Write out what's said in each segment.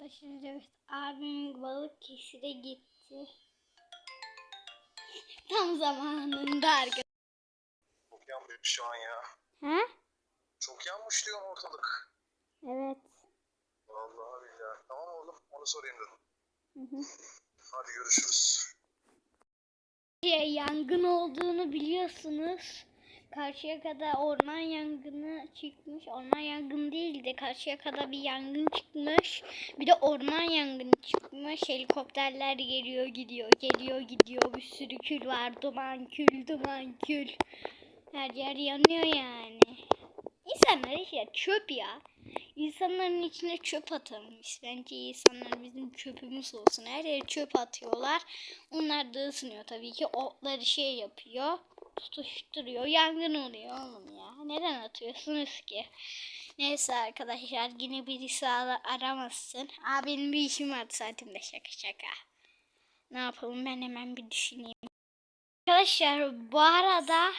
arkadaşlar evet abim balık kesire gitti. Tam zamanında arkadaşlar. Çok yanmış şu an ya. He? Çok yanmış diyorum ortalık. Evet. Vallahi billahi. Tamam oğlum onu sorayım dedim. Hı hı. Hadi görüşürüz. Şey, yangın olduğunu biliyorsunuz. Karşıyaka'da orman yangını çıkmış. Orman yangını değil de Karşıyaka'da bir yangın çıkmış. Bir de orman yangını çıkmış. Helikopterler geliyor gidiyor, geliyor gidiyor. Bir sürü kül var. Duman kül, duman kül. Her yer yanıyor yani. İnsanlar işte çöp ya. İnsanların içine çöp atılmış. Bence insanlar bizim çöpümüz olsun. Her yere çöp atıyorlar. Onlar da ısınıyor tabii ki. Otları şey yapıyor. Tutuşturuyor. Yangın oluyor oğlum ya. Neden atıyorsunuz ki? Neyse arkadaşlar yine birisi ara- aramasın. Aa bir işim vardı zaten de şaka şaka. Ne yapalım ben hemen bir düşüneyim. Arkadaşlar bu arada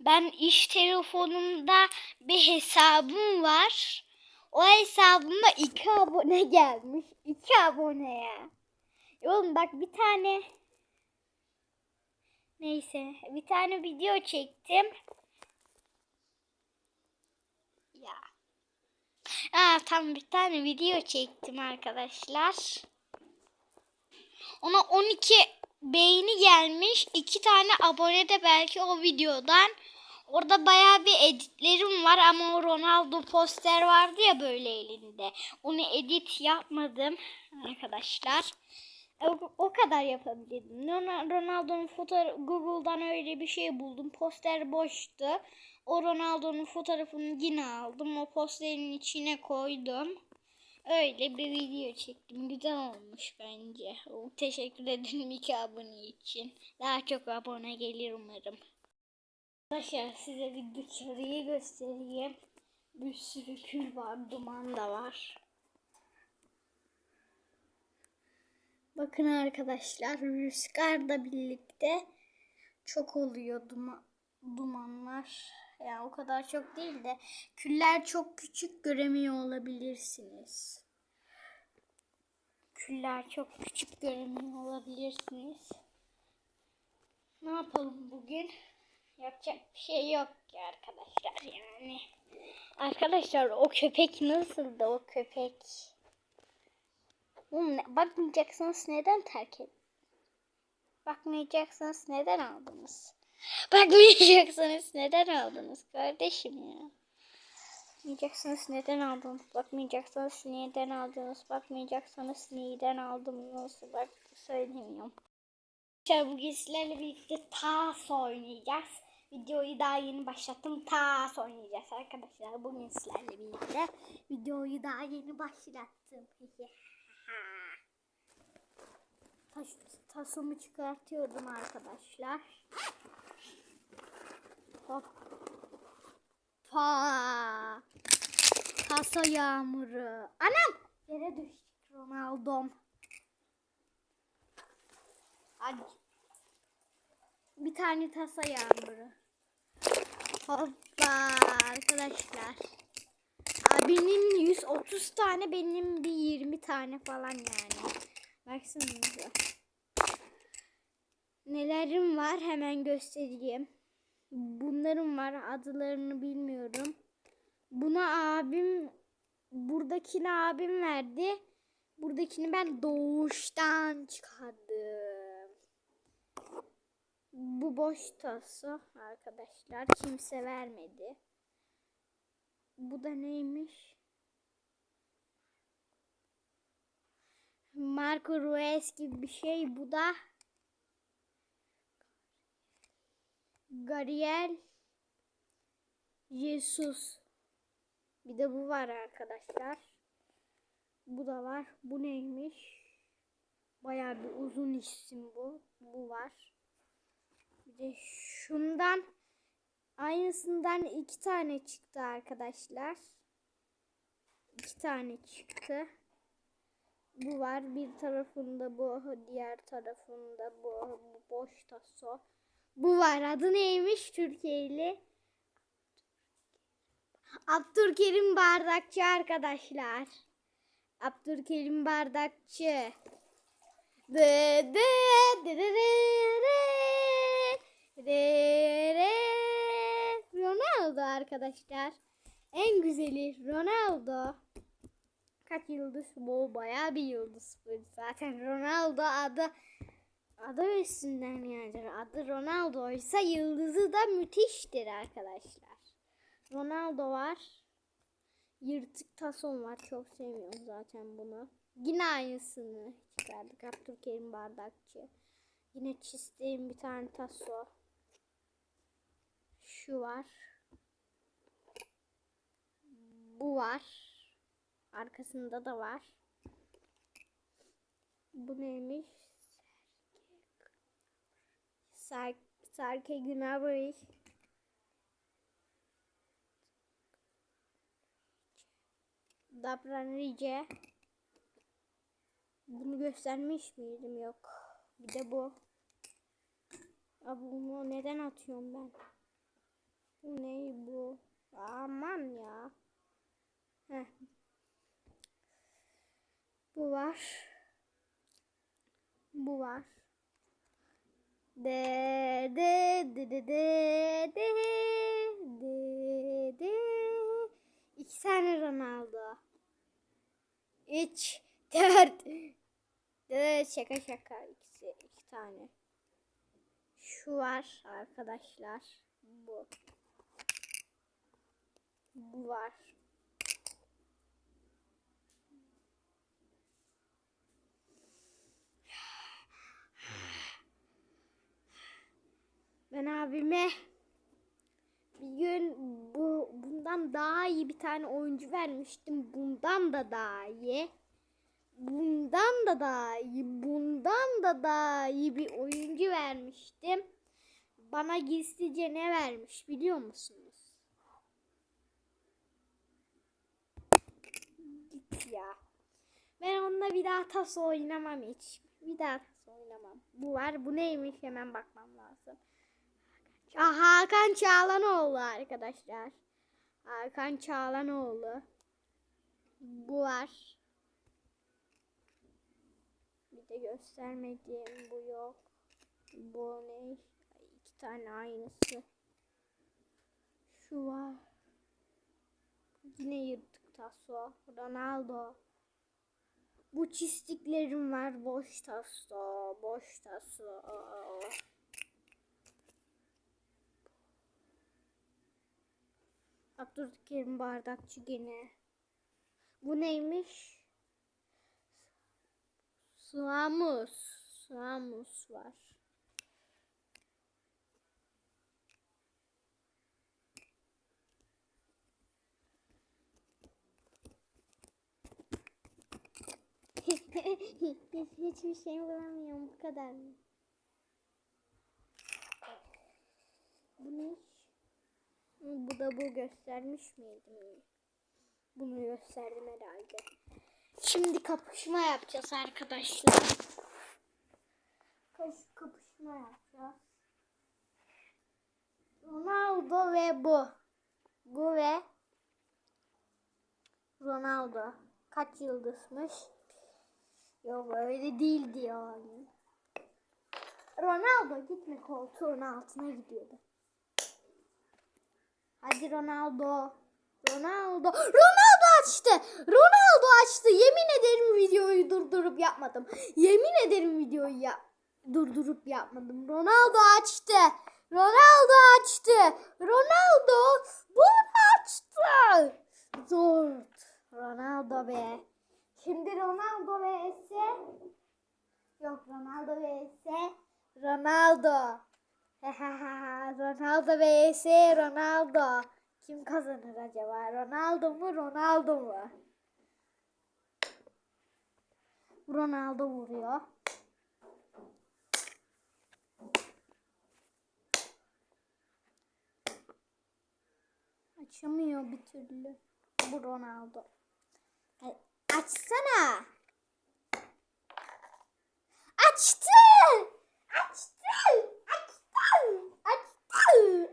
ben iş telefonumda bir hesabım var. O hesabıma iki abone gelmiş. İki abone ya. Oğlum bak bir tane Neyse bir tane video çektim. Ya. Aa, tam bir tane video çektim arkadaşlar. Ona 12 beğeni gelmiş. iki tane abone de belki o videodan. Orada bayağı bir editlerim var ama o Ronaldo poster vardı ya böyle elinde. Onu edit yapmadım arkadaşlar. O, kadar yapabildim. Ron- Ronaldo'nun fotoğrafı Google'dan öyle bir şey buldum. Poster boştu. O Ronaldo'nun fotoğrafını yine aldım. O posterin içine koydum. Öyle bir video çektim. Güzel olmuş bence. Teşekkür ederim iki abone için. Daha çok abone gelir umarım. Arkadaşlar size bir dışarıyı göstereyim. Bir sürü kül var, duman da var. Bakın arkadaşlar rüzgarla birlikte çok oluyor duma, dumanlar. Yani o kadar çok değil de küller çok küçük göremiyor olabilirsiniz. Küller çok küçük göremiyor olabilirsiniz. Ne yapalım bugün? Yapacak bir şey yok ki arkadaşlar yani. Arkadaşlar o köpek nasıldı o köpek? Oğlum ne- bakmayacaksınız neden terk et? Bakmayacaksınız neden aldınız? Bakmayacaksınız neden aldınız kardeşim ya? Bakmayacaksınız neden aldınız? Bakmayacaksınız neden aldınız? Bakmayacaksınız neden aldınız? Bak söylemiyorum. Arkadaşlar bugün sizlerle birlikte TAS oynayacağız. Videoyu daha yeni başlattım. TAS oynayacağız arkadaşlar. Bugün sizlerle birlikte videoyu daha yeni başlattım. Taş, tasımı çıkartıyordum arkadaşlar. Hop. Pa. Kasa yağmuru. Anam! Yere düştük Ronaldo'm. Hadi. Bir tane tasa yağmuru. Hoppa arkadaşlar. Abinin 130 tane benim bir 20 tane falan yani. Baksanıza. Nelerim var hemen göstereyim. Bunların var adlarını bilmiyorum. Buna abim buradakini abim verdi. Buradakini ben doğuştan çıkardım. Bu boş tası arkadaşlar. Kimse vermedi. Bu da neymiş? Marco Ruiz gibi bir şey. Bu da Gabriel Jesus. Bir de bu var arkadaşlar. Bu da var. Bu neymiş? Bayağı bir uzun isim bu. Bu var. Bir de şundan aynısından iki tane çıktı arkadaşlar. İki tane çıktı. Bu var. Bir tarafında bu, diğer tarafında bu, bu boş taso. Bu var. Adı neymiş Türkiye'li? Abdülkerim Bardakçı arkadaşlar. Abdülkerim Bardakçı. Dı dı dı dı dı dı dı dı. Ronaldo arkadaşlar. En güzeli Ronaldo. Kaç yıldız bu? Bayağı bir yıldız bu. Zaten Ronaldo adı adı üstünden yani. Adı Ronaldo ise yıldızı da müthiştir arkadaşlar. Ronaldo var. Yırtık tason var. Çok sevmiyorum zaten bunu. Yine aynısını çıkardık. Abdülkerim Bardakçı. Yine çizdiğim bir tane taso. Şu var. Bu var. Arkasında da var. Bu neymiş? Sark Sarke Gnabry. Dabranice. Bunu göstermiş miydim? Yok. Bir de bu. Abi bunu neden atıyorum ben? Bu ne bu? Aman ya. Heh. Bu var. Bu var. De de de de de de de de İki tane Ronaldo. Üç, dört. Dört şaka şaka. İkisi, iki tane. Şu var arkadaşlar. Bu. Bu var. Ben abime bir gün bu bundan daha iyi bir tane oyuncu vermiştim. Bundan da daha iyi. Bundan da daha iyi. Bundan da daha iyi bir oyuncu vermiştim. Bana gizlice ne vermiş biliyor musunuz? Git ya. Ben onunla bir daha taso oynamam hiç. Bir daha taso oynamam. Bu var. Bu neymiş hemen bakmam lazım. Hakan Çağlanoğlu arkadaşlar. Hakan Çağlanoğlu. Bu var. Bir de göstermediğim bu yok. Bu ne? İki tane aynısı. Şu var. Yine yırtık taso. Ronaldo. Bu çizdiklerim var. Boş taso. Boş taso. Abdülkerim Bardakçı gene. Bu neymiş? Suamus. Suamus var. Hiçbir şey bulamıyorum. Bu kadar mı? Bu ne? Bu da bu göstermiş miydim? Bunu gösterdim herhalde. Şimdi kapışma yapacağız arkadaşlar. Kaş- Kapışma yapacağız. Ronaldo ve bu. Bu ve Ronaldo. Kaç yıldızmış? Yok öyle değil diyor. Ronaldo gitme koltuğun altına gidiyordu. Hadi Ronaldo. Ronaldo. Ronaldo açtı. Ronaldo açtı. Yemin ederim videoyu durdurup yapmadım. Yemin ederim videoyu ya durdurup yapmadım. Ronaldo açtı. Ronaldo açtı. Ronaldo bunu açtı. Zor. Ronaldo be. Şimdi Ronaldo vs Yok Ronaldo vs Ronaldo. Ronaldo vs Ronaldo. Kim kazanır acaba? Ronaldo mu Ronaldo mu? Ronaldo vuruyor. Açamıyor bir türlü. Bu Ronaldo. Açsana. Açtı. Açtı.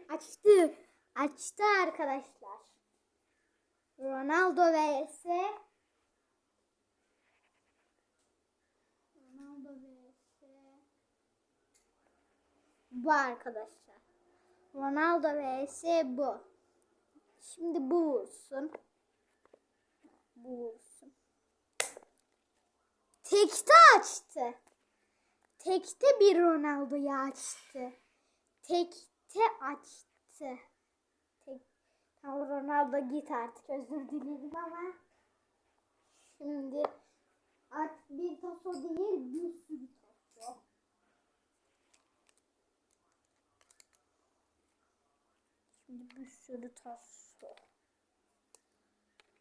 Açtı. Açtı arkadaşlar. Ronaldo vs. Ronaldo vs. Bu arkadaşlar. Ronaldo vs. bu. Şimdi bu vursun. Bu vursun. Tekte açtı. Tekte bir Ronaldo'yu açtı. Tekte açtı. Tek... Tamam Ronaldo git artık özür dilerim ama. Şimdi artık bir taso değil bir sürü taso. Şimdi bir sürü taso.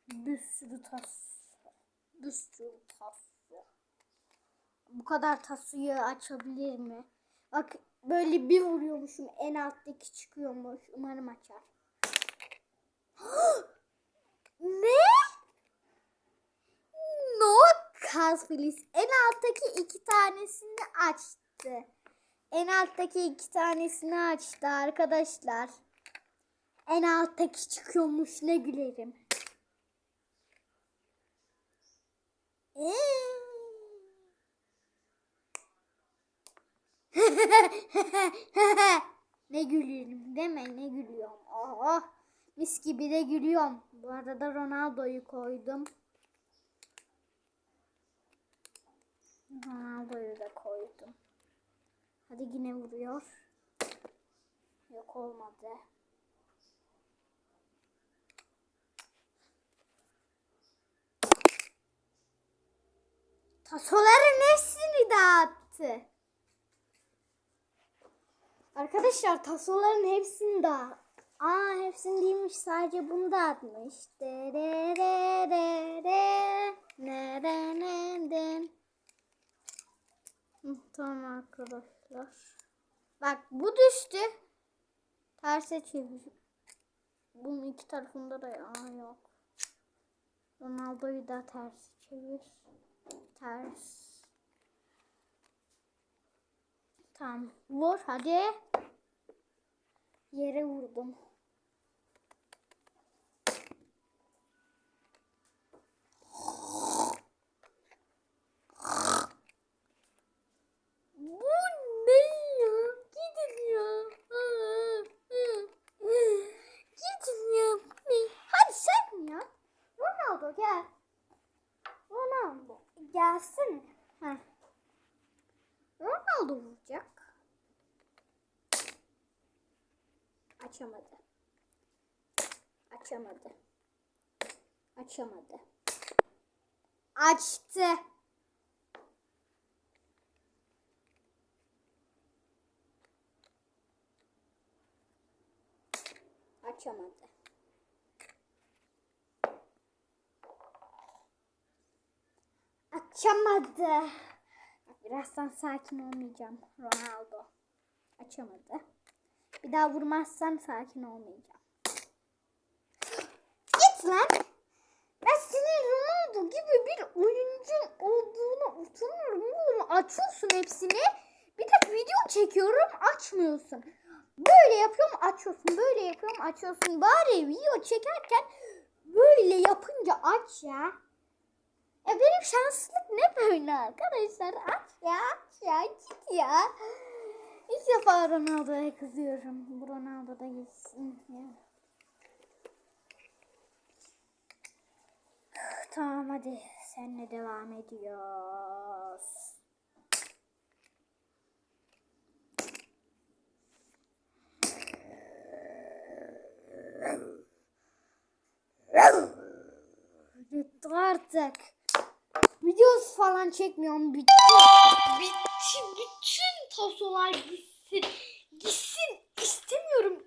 Bir sürü taso. Bir sürü taso. Bu kadar tasoyu açabilir mi? Bak böyle bir vuruyormuşum en alttaki çıkıyormuş. Umarım açar. ne? No Kasfilis en alttaki iki tanesini açtı. En alttaki iki tanesini açtı arkadaşlar. En alttaki çıkıyormuş ne gülerim. Ee. ne gülüyorum deme ne gülüyorum. Oh, mis gibi de gülüyorum. Bu arada Ronaldo'yu koydum. Ronaldo'yu da koydum. Hadi yine vuruyor. Yok olmadı. Tasoların hepsini dağıttı. Arkadaşlar tasoların hepsini dağıttı. Aa hepsini değilmiş sadece bunu dağıtmış. De de de de de ne de ne de. Tamam arkadaşlar. Bak bu düştü. Terse çevir. Bunun iki tarafında da aa yok. Ronaldo'yu da ters çevir. Ters. Tamam. Vur hadi. Yere vurdum. Bu ne ya? Gidin ya. Gidin ya. Bu ne? Hadi sen ya. Ronaldo gel. Ronaldo gelsin. Heh. Ronaldo vuracak. Açamadı. Açamadı. Açamadı. Açtı. Açamadı. Açamadı. Birazdan sakin olmayacağım. Ronaldo. Açamadı. Bir daha vurmazsan sakin olmayacağım. Git lan. Ben senin Ronaldo gibi bir oyuncu olduğunu utanıyorum. Oğlum açıyorsun hepsini. Bir tek video çekiyorum açmıyorsun. Böyle yapıyorum açıyorsun. Böyle yapıyorum açıyorsun. Bari video çekerken böyle yapınca aç ya. Ya benim şanslılık ne böyle arkadaşlar? Aç ya aç ya git ya. İlk defa Ronaldo'ya kızıyorum. Bu Ronaldo da gitsin. Ya. Tamam hadi senle devam ediyoruz. Bitti artık. Videos falan çekmiyorum. Bitti. Bitti bütün tasolar gitsin. Gitsin istemiyorum.